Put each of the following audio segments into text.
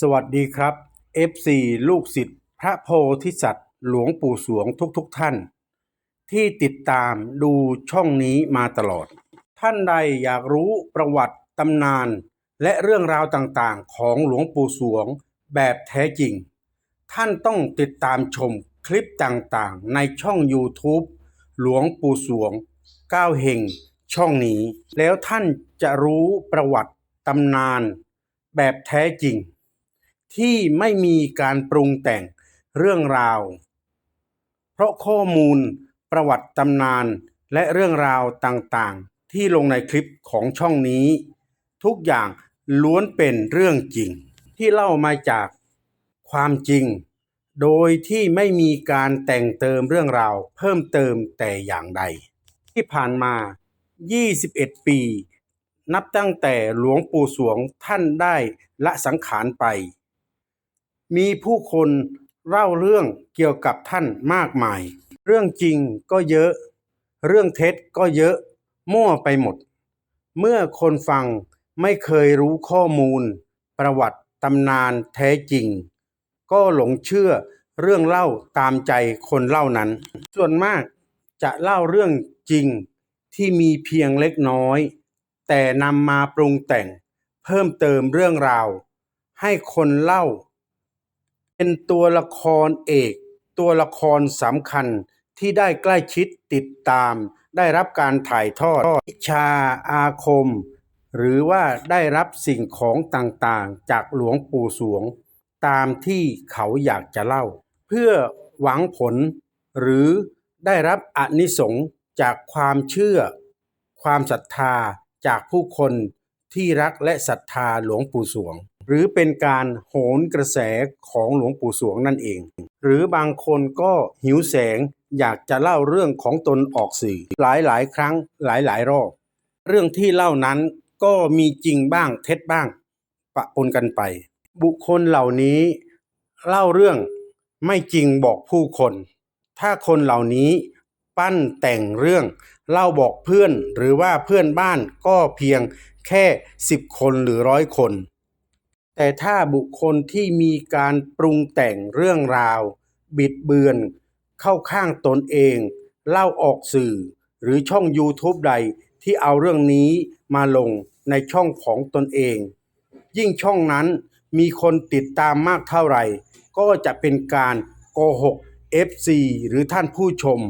สวัสดีครับ FC ลูกศิษย์พระโพธิสัตว์ หลวงปู่สวงทุกๆทท่าน ที่ติดตามดูช่องนี้มาตลอด ท่านใดอยากรู้ประวัติตำนาน และเรื่องราวต่างๆ ของหลวงปู่สวงแบบแท้จริง ท่านต้องติดตามชมคลิปต่างๆ ในช่อง YouTube หลวงปู่สวงก้าวเฮงช่องนี้ แล้วท่านจะรู้ประวัติตำนาน แบบแท้จริง ที่ไม่มีการปรุงแต่งเรื่องราว เพราะข้อมูลประวัติตำนานและเรื่องราวต่างๆ ที่ลงในคลิปของช่องนี้ ทุกอย่างล้วนเป็นเรื่องจริง ที่เล่ามาจากความจริง โดยที่ไม่มีการแต่งเติมเรื่องราวเพิ่มเติมแต่อย่างใด ที่ผ่านมา 21 ปี นับตั้งแต่หลวงปู่สวงท่านได้ละสังขารไป มีผู้คนเล่าเรื่องเกี่ยวกับท่านมากมาย เรื่องจริงก็เยอะ เรื่องเท็จก็เยอะ มั่วไปหมด เมื่อคนฟังไม่เคยรู้ข้อมูล ประวัติตำนานแท้จริง ก็หลงเชื่อเรื่องเล่าตามใจคนเล่านั้น ส่วนมากจะเล่าเรื่องจริงที่มีเพียงเล็กน้อย แต่นำมาปรุงแต่ง เพิ่มเติมเรื่องราว ให้คนเล่า เป็นตัวละครเอก ตัวละครสำคัญที่ได้ใกล้ชิดติดตาม ได้รับการถ่ายทอดวิชาอาคม หรือว่าได้รับสิ่งของต่างๆ จากหลวงปู่สวง ตามที่เขาอยากจะเล่า เพื่อหวังผลหรือได้รับอนิสงส์จากความเชื่อ ความศรัทธาจากผู้คนที่รักและศรัทธาหลวงปู่สวง หรือเป็นการโหนกระแสของหลวงปู่สวงนั่นเอง หรือบางคนก็หิวแสงอยากจะเล่าเรื่องของตนออกสื่อ หลายหลายครั้งหลายหลายรอบ เรื่องที่เล่านั้นก็มีจริงบ้างเท็จบ้าง ปะปนกันไป บุคคลเหล่านี้เล่าเรื่องไม่จริงบอกผู้คน ถ้าคนเหล่านี้ปั้นแต่งเรื่อง เล่าบอกเพื่อนหรือว่าเพื่อนบ้านก็เพียงแค่สิบคนหรือร้อยคน แต่ถ้าบุคคลที่มีการปรุงแต่งเรื่องราว บิดเบือน เข้าข้างตนเอง เล่าออกสื่อ หรือช่อง YouTube ใดที่เอาเรื่องนี้มาลงในช่องของตนเอง ยิ่งช่องนั้นมีคนติดตามมากเท่าไหร่ ก็จะเป็นการโกหก FC หรือท่านผู้ชม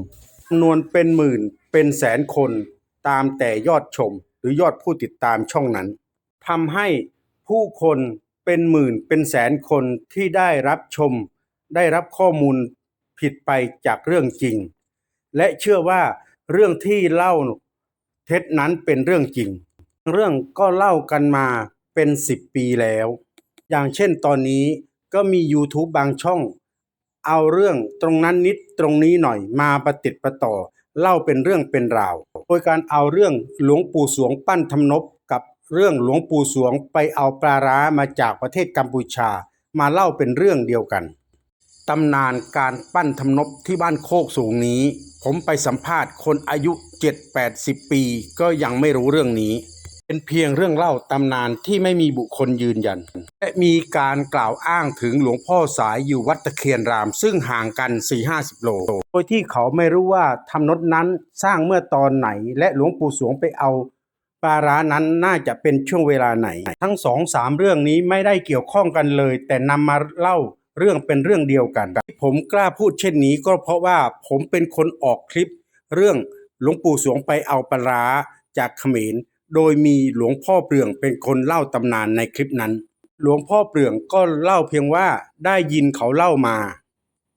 จำนวนเป็นหมื่นเป็นแสนคนตามแต่ยอดชม หรือยอดผู้ติดตามช่องนั้นทำให้ผู้คน เป็นหมื่นเป็นแสนคนที่ได้รับชม ได้รับข้อมูลผิดไปจากเรื่องจริง และเชื่อว่าเรื่องที่เล่าเท็จนั้นเป็นเรื่องจริง เรื่องก็เล่ากันมาเป็นสิบปีแล้ว อย่างเช่นตอนนี้ก็มี YouTube บางช่อง เอาเรื่องตรงนั้นนิดตรงนี้หน่อยมาประติดประต่อ เล่าเป็นเรื่องเป็นราว โดยการเอาเรื่องหลวงปู่สวงปั้นทำนบกับ เรื่องหลวงปู่สวงไปเอาปลาร้ามาจากประเทศกัมพูชามาเล่าเป็นเรื่องเดียวกัน ตำนานการปั้นทำนบที่บ้านโคกสูงนี้ ผมไปสัมภาษณ์คนอายุ 7-80 ปี ก็ยังไม่รู้เรื่องนี้ เป็นเพียงเรื่องเล่าตำนานที่ไม่มีบุคคลยืนยัน และมีการกล่าวอ้างถึงหลวงพ่อสายอยู่วัดตะเคียนราม ซึ่งห่างกัน 4-50 โล โดยที่เขาไม่รู้ว่าทำนดนั้นสร้างเมื่อตอนไหน และหลวงปู่สวงไปเอา ปลาร้านั้นน่าจะเป็นช่วงเวลาไหน ทั้งสองสามเรื่องนี้ไม่ได้เกี่ยวข้องกันเลย แต่นำมาเล่าเรื่องเป็นเรื่องเดียวกันที่ผมกล้าพูดเช่นนี้ก็เพราะว่าผมเป็นคนออกคลิป เรื่องหลวงปู่สวงไปเอาปลาร้าจากเขมร โดยมีหลวงพ่อเปลืองเป็นคนเล่าตำนานในคลิปนั้น หลวงพ่อเปลืองก็เล่าเพียงว่าได้ยินเขาเล่ามา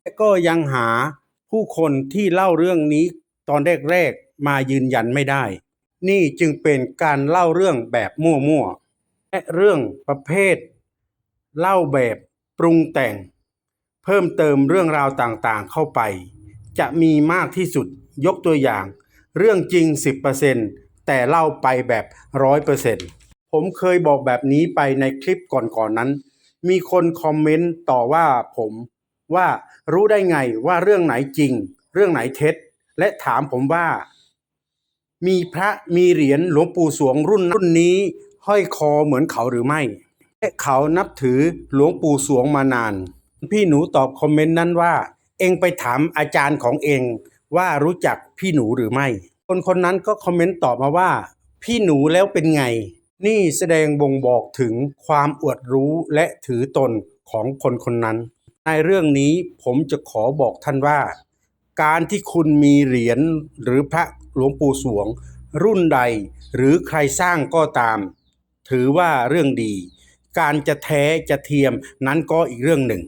และก็ยังหาผู้คนที่เล่าเรื่องนี้ตอนแรกๆมายืนยันไม่ได้ นี่จึงเป็นการเล่าเรื่องแบบมั่วๆ และเรื่องประเภท เล่าแบบปรุงแต่ง เพิ่มเติมเรื่องราวต่างๆเข้าไป จะมีมากที่สุดยกตัวอย่าง เรื่องจริง 10%แต่เล่าไปแบบ 100%ผมเคยบอกแบบนี้ไปในคลิปก่อนๆนนั้น มีคนคอมเมนต์ต่อว่าผมว่ารู้ได้ไงว่าเรื่องไหนจริง เรื่องไหนเท็จ และถามผมว่า มีพระมีเหรียญหลวงปู่สวงรุ่นรุ่นนี้ ห้อยคอเหมือนเขาหรือไม่และเขานับถือหลวงปู่สวงมานาน พี่หนูตอบคอมเมนต์นั้นว่า เองไปถามอาจารย์ของเองว่ารู้จักพี่หนูหรือไม่ คนคนนั้นก็คอมเมนต์ตอบมาว่า พี่หนูแล้วเป็นไง นี่แสดงบ่งบอกถึงความอวดรู้และถือตนของคนคนนั้น ในเรื่องนี้ผมจะขอบอกท่านว่า การที่คุณมีเหรียญหรือพระหลวงปู่สวง รุ่นใด หรือใครสร้างก็ตาม ถือว่าเรื่องดี การจะแท้จะเทียมนั้นก็อีกเรื่องหนึ่ง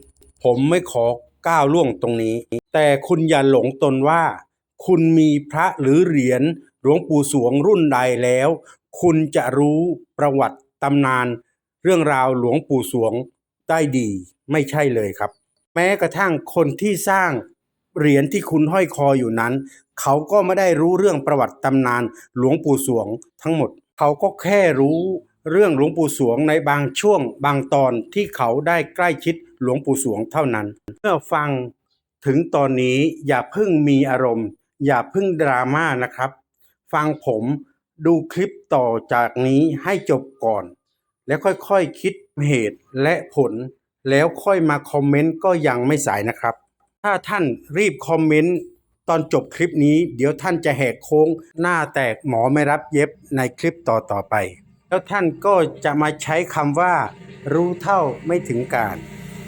ผมไม่ขอก้าวล่วงตรงนี้ แต่คุณอย่าหลงตนว่า คุณมีพระหรือเหรียญหลวงปู่สวงรุ่นใดแล้ว คุณจะรู้ประวัติตำนาน เรื่องราวหลวงปู่สวงได้ดี ไม่ใช่เลยครับ แม้กระทั่งคนที่สร้าง เหรียญที่คุณห้อยคออยู่นั้น เขาก็ไม่ได้รู้เรื่องประวัติตำนานหลวงปู่สวงทั้งหมด เขาก็แค่รู้เรื่องหลวงปู่สวงในบางช่วงบางตอนที่เขาได้ใกล้ชิดหลวงปู่สวงเท่านั้น เมื่อฟังถึงตอนนี้อย่าเพิ่งมีอารมณ์ อย่าเพิ่งดราม่านะครับ ฟังผมดูคลิปต่อจากนี้ให้จบก่อน แล้วค่อยๆคคิดเหตุและผล แล้วค่อยมาคอมเมนต์ก็ยังไม่สายนะครับ ถ้าท่านรีบคอมเมนต์ตอนจบคลิปนี้ เดี๋ยวท่านจะแหกโค้งหน้าแตกหมอไม่รับเย็บในคลิปต่อต่อๆไป แล้วท่านก็จะมาใช้คำว่า รู้เท่าไม่ถึงการ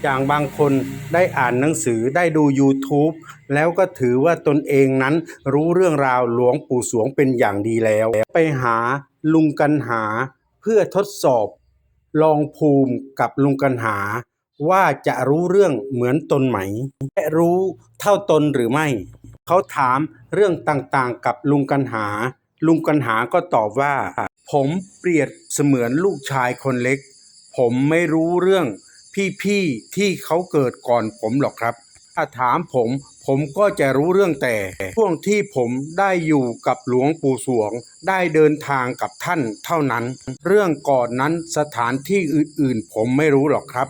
อย่างบางคนได้อ่านหนังสือได้ดู YouTube แล้วก็ถือว่าตนเองนั้นรู้เรื่องราวหลวงปู่สวงเป็นอย่างดีแล้ว ไปหาลุงกันหาเพื่อทดสอบ ลองภูมิกับลุงกันหา ว่าจะรู้เรื่องเหมือนตนไหม และรู้เท่าตนหรือไม่ เขาถามเรื่องต่างๆกับลุงกันหา ลุงกันหาก็ตอบว่า ผมเปรียบเสมือนลูกชายคนเล็ก ผมไม่รู้เรื่องพี่ๆที่เขาเกิดก่อนผมหรอกครับ ถ้าถามผมผมก็จะรู้เรื่องแต่ช่วงที่ผมได้อยู่กับหลวงปู่สวง ได้เดินทางกับท่านเท่านั้น เรื่องก่อนนั้นสถานที่อื่นๆ ผมไม่รู้หรอกครับ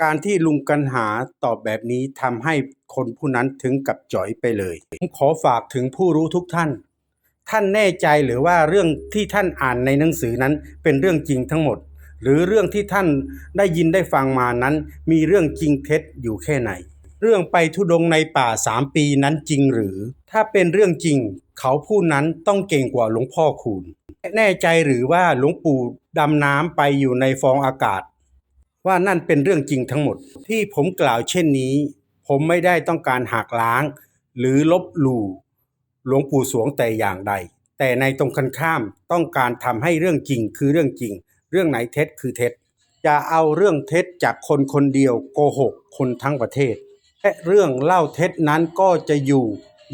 การที่ลุงกันหาตอบแบบนี้ทำให้คนผู้นั้นถึงกับจ่อยไปเลยผมขอฝากถึงผู้รู้ทุกท่าน ท่านแน่ใจหรือว่าเรื่องที่ท่านอ่านในหนังสือนั้นเป็นเรื่องจริงทั้งหมด หรือเรื่องที่ท่านได้ยินได้ฟังมานั้น มีเรื่องจริงเท็จอยู่แค่ไหน เรื่องไปทุดงในป่าสามปีนั้นจริงหรือ ถ้าเป็นเรื่องจริง เขาผู้นั้นต้องเก่งกว่าหลวงพ่อคูณแน่ใจหรือว่าหลวงปู่ดำน้ำไปอยู่ในฟองอากาศ ว่านั่นเป็นเรื่องจริงทั้งหมด ที่ผมกล่าวเช่นนี้ ผมไม่ได้ต้องการหักล้าง หรือลบหลู่หลวงปู่สวงแต่อย่างใด แต่ในตรงกันข้ามต้องการทำให้เรื่องจริงคือเรื่องจริง เรื่องไหนเท็จคือเท็จจะเอาเรื่องเท็จจากคนคนเดียวโกหกคนทั้งประเทศ และเรื่องเล่าเท็จนั้นก็จะอยู่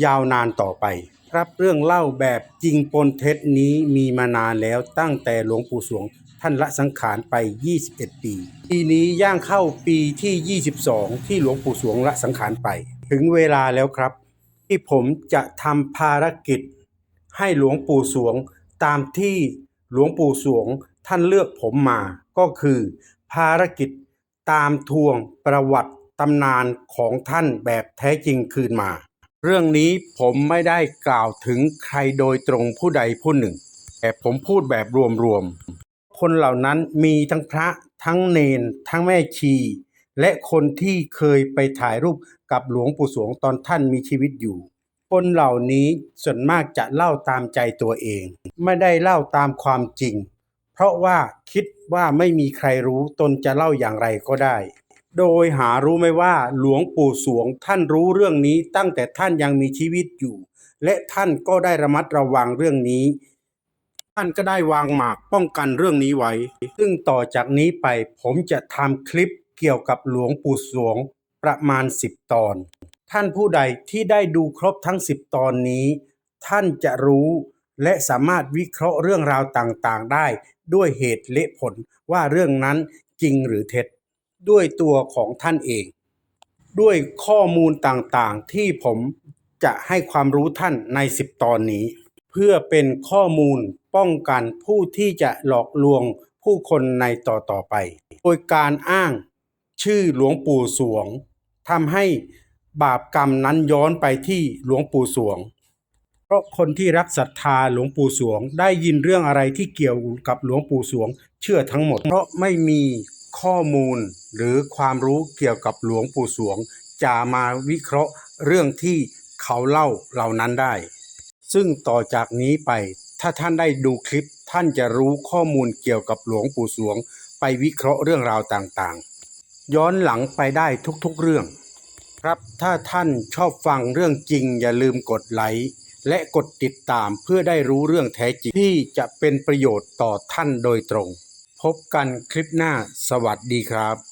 ยาวนานต่อไป ครับเรื่องเล่าแบบจริงปนเท็จนี้มีมานานแล้วตั้งแต่หลวงปู่สวง ท่านละสังขารไป 21 ปี ปีนี้ย่างเข้าปีที่ 22 ที่หลวงปู่สวงละสังขารไป ถึงเวลาแล้วครับ ที่ผมจะทำภารกิจ ให้หลวงปู่สวงตามที่หลวงปู่สวงท่านเลือกผมมา ก็คือ ภารกิจตามทวงประวัติตำนานของท่านแบบแท้จริงคืนมา เรื่องนี้ผมไม่ได้กล่าวถึงใครโดยตรงผู้ใดผู้หนึ่ง แต่ผมพูดแบบรวม คนเหล่านั้นมีทั้งพระทั้งเนน ทั้งแม่ชี และคนที่เคยไปถ่ายรูปกับหลวงปู่สวงตอนท่านมีชีวิตอยู่ คนเหล่านี้ส่วนมากจะเล่าตามใจตัวเอง ไม่ได้เล่าตามความจริง เพราะว่าคิดว่าไม่มีใครรู้ตนจะเล่าอย่างไรก็ได้ โดยหารู้ไหมว่าหลวงปู่สวงท่านรู้เรื่องนี้ตั้งแต่ท่านยังมีชีวิตอยู่ และท่านก็ได้ระมัดระวังเรื่องนี้ ท่านก็ได้วางหมากป้องกันเรื่องนี้ไว้ ซึ่งต่อจากนี้ไปผมจะทำคลิปเกี่ยวกับหลวงปู่สวงประมาณ 10 ตอน ท่านผู้ใดที่ได้ดูครบทั้ง 10 ตอนนี้ ท่านจะรู้และสามารถวิเคราะห์เรื่องราวต่างๆ ได้ ด้วยเหตุและผลว่าเรื่องนั้นจริงหรือเท็จ ด้วยตัวของท่านเอง ด้วยข้อมูลต่างๆ ที่ผมจะให้ความรู้ท่านใน 10 ตอนนี้ เพื่อเป็นข้อมูล ป้องกันผู้ที่จะหลอกลวงผู้คนในต่อต่อไป โดยการอ้างชื่อหลวงปู่สวงทำให้บาปกรรมนั้นย้อนไปที่หลวงปู่สวง เพราะคนที่รักศรัทธาหลวงปู่สวง ได้ยินเรื่องอะไรที่เกี่ยวกับหลวงปู่สวง เชื่อทั้งหมด เพราะไม่มีข้อมูลหรือความรู้เกี่ยวกับหลวงปู่สวง จะมาวิเคราะห์เรื่องที่เขาเล่าเหล่านั้นได้ ซึ่งต่อจากนี้ไป ถ้าท่านได้ดูคลิปท่านจะรู้ข้อมูลเกี่ยวกับหลวงปู่สวง ไปวิเคราะห์เรื่องราวต่างๆ ย้อนหลังไปได้ทุกๆเรื่อง ครับถ้าท่านชอบฟังเรื่องจริง อย่าลืมกดไลค์และกดติดตามเพื่อได้รู้เรื่องแท้จริงที่จะเป็นประโยชน์ต่อท่านโดยตรง พบกันคลิปหน้าสวัสดีครับ